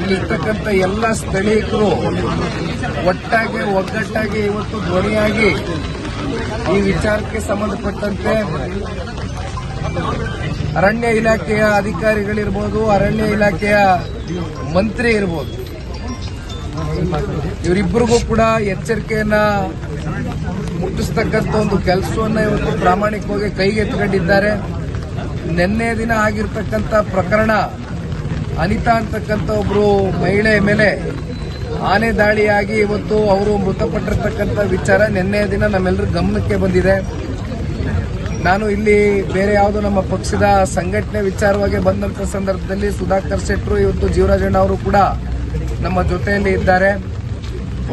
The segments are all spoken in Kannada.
ಇಲ್ಲಿರ್ತಕ್ಕಂಥ ಎಲ್ಲ ಸ್ಥಳೀಯರು ಒಟ್ಟಾಗಿ, ಒಗ್ಗಟ್ಟಾಗಿ ಇವತ್ತು ಧ್ವನಿಯಾಗಿ ಈ ವಿಚಾರಕ್ಕೆ ಸಂಬಂಧಪಟ್ಟಂತೆ ಅರಣ್ಯ ಇಲಾಖೆಯ ಅಧಿಕಾರಿಗಳಿರ್ಬೋದು, ಅರಣ್ಯ ಇಲಾಖೆಯ ಮಂತ್ರಿ ಇರ್ಬೋದು. ಇವರಿಬ್ಬರಿಗೂ ಕೂಡ ಎಚ್ಚರಿಕೆಯನ್ನ ಮುಟ್ಟಿಸ್ತಕ್ಕಂಥ ಒಂದು ಕೆಲಸವನ್ನ ಇವತ್ತು ಪ್ರಾಮಾಣಿಕವಾಗಿ ಕೈಗೆತ್ತಿಕೊಂಡಿದ್ದಾರೆ. ನಿನ್ನೆ ದಿನ ಆಗಿರ್ತಕ್ಕಂಥ ಪ್ರಕರಣ ಅನಿತಾ ಅಂತಕ್ಕಂಥ ಒಬ್ರು ಮಹಿಳೆ ಮೇಲೆ ಆನೆ ದಾಳಿಯಾಗಿ ಇವತ್ತು ಅವರು ಮೃತಪಟ್ಟಿರ್ತಕ್ಕಂಥ ವಿಚಾರ ನಿನ್ನೆ ದಿನ ನಮ್ಮೆಲ್ಲರ ಗಮನಕ್ಕೆ ಬಂದಿದೆ. ನಾನು ಇಲ್ಲಿ ಬೇರೆ ಯಾವುದೋ ನಮ್ಮ ಪಕ್ಷದ ಸಂಘಟನೆ ವಿಚಾರವಾಗಿ ಬಂದಂತ ಸಂದರ್ಭದಲ್ಲಿ ಸುಧಾಕರ್ ಶೆಟ್ಟರು ಇವತ್ತು ಜೀವರಾಜಣ್ಣ ಅವರು ಕೂಡ ನಮ್ಮ ಜೊತೆಯಲ್ಲಿ ಇದ್ದಾರೆ.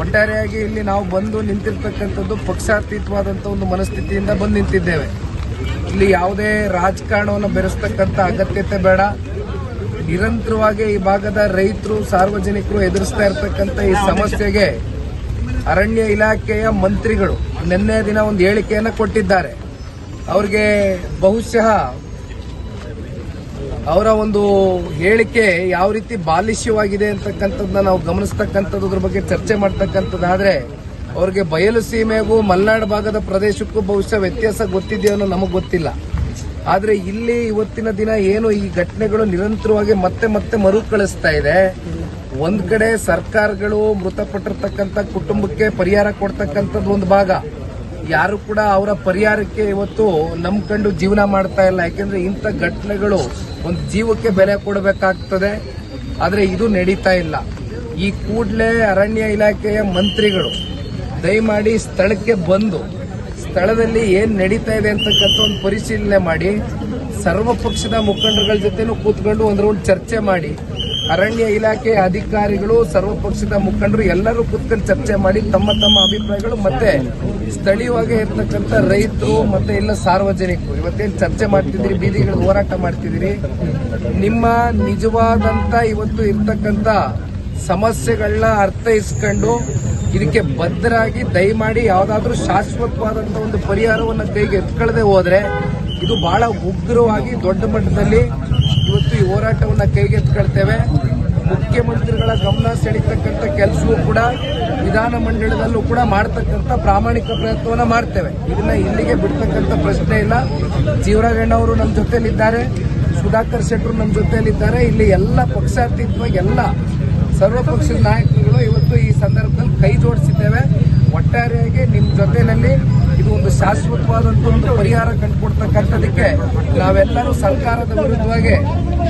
ಒಟ್ಟಾರೆಯಾಗಿ ಇಲ್ಲಿ ನಾವು ಬಂದು ನಿಂತಿರ್ತಕ್ಕಂಥದ್ದು ಪಕ್ಷಾತೀತವಾದಂಥ ಒಂದು ಮನಸ್ಥಿತಿಯಿಂದ ಬಂದು ನಿಂತಿದ್ದೇವೆ. ಇಲ್ಲಿ ಯಾವುದೇ ರಾಜಕಾರಣವನ್ನು ಬೆರೆಸ್ತಕ್ಕಂಥ ಅಗತ್ಯತೆ ಬೇಡ. ನಿರಂತರವಾಗಿ ಈ ಭಾಗದ ರೈತರು ಸಾರ್ವಜನಿಕರು ಎದುರಿಸ್ತಾ ಇರತಕ್ಕಂಥ ಈ ಸಮಸ್ಯೆಗೆ ಅರಣ್ಯ ಇಲಾಖೆಯ ಮಂತ್ರಿಗಳು ನಿನ್ನೆ ದಿನ ಒಂದು ಹೇಳಿಕೆಯನ್ನು ಕೊಟ್ಟಿದ್ದಾರೆ. ಅವ್ರಿಗೆ ಬಹುಶಃ ಅವರ ಒಂದು ಹೇಳಿಕೆ ಯಾವ ರೀತಿ ಬಾಲಿಷ್ಯವಾಗಿದೆ ಅಂತಕ್ಕಂಥದ್ದನ್ನ ನಾವು ಗಮನಿಸ್ತಕ್ಕಂಥದ್ರ ಬಗ್ಗೆ ಚರ್ಚೆ ಮಾಡ್ತಕ್ಕಂಥದ್ದಾದ್ರೆ ಅವ್ರಿಗೆ ಬಯಲು ಸೀಮೆಗೂ ಮಲೆನಾಡು ಭಾಗದ ಪ್ರದೇಶಕ್ಕೂ ಬಹುಶಃ ವ್ಯತ್ಯಾಸ ಗೊತ್ತಿದೆಯೋ ನಮಗೆ ಗೊತ್ತಿಲ್ಲ. ಆದ್ರೆ ಇಲ್ಲಿ ಇವತ್ತಿನ ದಿನ ಏನು ಈ ಘಟನೆಗಳು ನಿರಂತರವಾಗಿ ಮತ್ತೆ ಮತ್ತೆ ಮರುಕಳಿಸ್ತಾ ಇದೆ? ಒಂದ್ ಕಡೆ ಸರ್ಕಾರಗಳು ಮೃತಪಟ್ಟಿರ್ತಕ್ಕಂಥ ಕುಟುಂಬಕ್ಕೆ ಪರಿಹಾರ ಕೊಡ್ತಕ್ಕಂಥದ್ದು ಒಂದು ಭಾಗ. ಯಾರು ಕೂಡ ಅವರ ಪರಿಹಾರಕ್ಕೆ ಇವತ್ತು ನಂಬ್ಕೊಂಡು ಜೀವನ ಮಾಡ್ತಾ ಇಲ್ಲ. ಯಾಕೆಂದ್ರೆ ಇಂಥ ಘಟನೆಗಳು ಒಂದು ಜೀವಕ್ಕೆ ಬೆಲೆ ಕೊಡಬೇಕಾಗ್ತದೆ. ಆದ್ರೆ ಇದು ನಡೀತಾ ಇಲ್ಲ. ಈ ಕೂಡಲೇ ಅರಣ್ಯ ಇಲಾಖೆಯ ಮಂತ್ರಿಗಳು ದಯಮಾಡಿ ಸ್ಥಳಕ್ಕೆ ಬಂದು ಸ್ಥಳದಲ್ಲಿ ಏನ್ ನಡೀತಾ ಇದೆ ಅಂತಕ್ಕಂಥ ಒಂದು ಪರಿಶೀಲನೆ ಮಾಡಿ, ಸರ್ವ ಪಕ್ಷದ ಮುಖಂಡರುಗಳ ಜೊತೆನೂ ಕೂತ್ಕೊಂಡು ಒಂದು ರೌಂಡ್ ಚರ್ಚೆ ಮಾಡಿ, ಅರಣ್ಯ ಇಲಾಖೆ ಅಧಿಕಾರಿಗಳು, ಸರ್ವ ಪಕ್ಷದ ಮುಖಂಡರು ಎಲ್ಲರೂ ಕೂತ್ಕೊಂಡು ಚರ್ಚೆ ಮಾಡಿ ತಮ್ಮ ತಮ್ಮ ಅಭಿಪ್ರಾಯಗಳು ಮತ್ತೆ ಸ್ಥಳೀಯವಾಗಿ ಇರ್ತಕ್ಕಂಥ ರೈತರು ಮತ್ತೆ ಎಲ್ಲ ಸಾರ್ವಜನಿಕರು. ಇವತ್ತೇನು ಚರ್ಚೆ ಮಾಡ್ತಿದ್ದೀರಿ, ಬೀದಿಗಳು ಹೋರಾಟ ಮಾಡ್ತಿದ್ದೀರಿ? ನಿಮ್ಮ ನಿಜವಾದಂತ ಇವತ್ತು ಇರ್ತಕ್ಕಂಥ ಸಮಸ್ಯೆಗಳನ್ನ ಅರ್ಥೈಸ್ಕೊಂಡು ಇದಕ್ಕೆ ಬದ್ಧರಾಗಿ ದಯಮಾಡಿ ಯಾವುದಾದ್ರೂ ಶಾಶ್ವತವಾದಂತ ಒಂದು ಪರಿಹಾರವನ್ನು ಕೈಗೆ ಎತ್ಕೊಳ್ಳದೆ ಹೋದ್ರೆ ಇದು ಬಹಳ ಉಗ್ರವಾಗಿ ದೊಡ್ಡ ಮಟ್ಟದಲ್ಲಿ ಇವತ್ತು ಈ ಹೋರಾಟವನ್ನ ಕೈಗೆತ್ಕೊಳ್ತೇವೆ ಮುಖ್ಯಮಂತ್ರಿಗಳ ಗಮನ ಸೆಳೀತಕ್ಕಂಥ ಕೆಲಸವೂ ಕೂಡ ವಿಧಾನ ಮಂಡಳದಲ್ಲೂ ಕೂಡ ಮಾಡ್ತಕ್ಕಂಥ ಪ್ರಾಮಾಣಿಕ ಪ್ರಯತ್ನವನ್ನ ಮಾಡ್ತೇವೆ. ಇದನ್ನ ಇಲ್ಲಿಗೆ ಬಿಡ್ತಕ್ಕಂಥ ಪ್ರಶ್ನೆ ಇಲ್ಲ. ಜೀವರಾಜಣ್ಣ ಅವರು ನಮ್ಮ ಜೊತೆಯಲ್ಲಿದ್ದಾರೆ. ಸುಧಾಕರ್ ಶೆಟ್ಟರು ನಮ್ಮ ಜೊತೆಯಲ್ಲಿದ್ದಾರೆ. ಇಲ್ಲಿ ಎಲ್ಲ ಪಕ್ಷಾತೀತವಾಗಿ ಎಲ್ಲ ಸರ್ವ ಪಕ್ಷದ ನಾಯಕರುಗಳು ಇವತ್ತು ಈ ಸಂದರ್ಭದಲ್ಲಿ ಕೈ ಜೋಡಿಸಿದ್ದೇವೆ. ಒಟ್ಟಾರೆಯಾಗಿ ನಿಮ್ಮ ಜೊತೆಯಲ್ಲಿ ಇದು ಒಂದು ಶಾಶ್ವತವಾದಂಥ ಒಂದು ಪರಿಹಾರ ಕಂಡುಕೊಡ್ತಕ್ಕಂಥದಕ್ಕೆ ನಾವೆಲ್ಲರೂ ಸರ್ಕಾರದ ವಿರುದ್ಧವಾಗಿ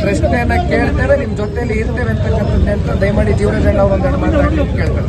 ಪ್ರಶ್ನೆಯನ್ನ ಕೇಳ್ತೇವೆ ನಿಮ್ಮ ಜೊತೆಯಲ್ಲಿ ಇರ್ತೇವೆ ಅಂತಕ್ಕಂಥದ್ದೇ ಅಂತ ದಯಮಾಡಿ ಅವರು ಒಂದೆರಡು ಮಾತಾಡಿ ಕೇಳ್ತಾರೆ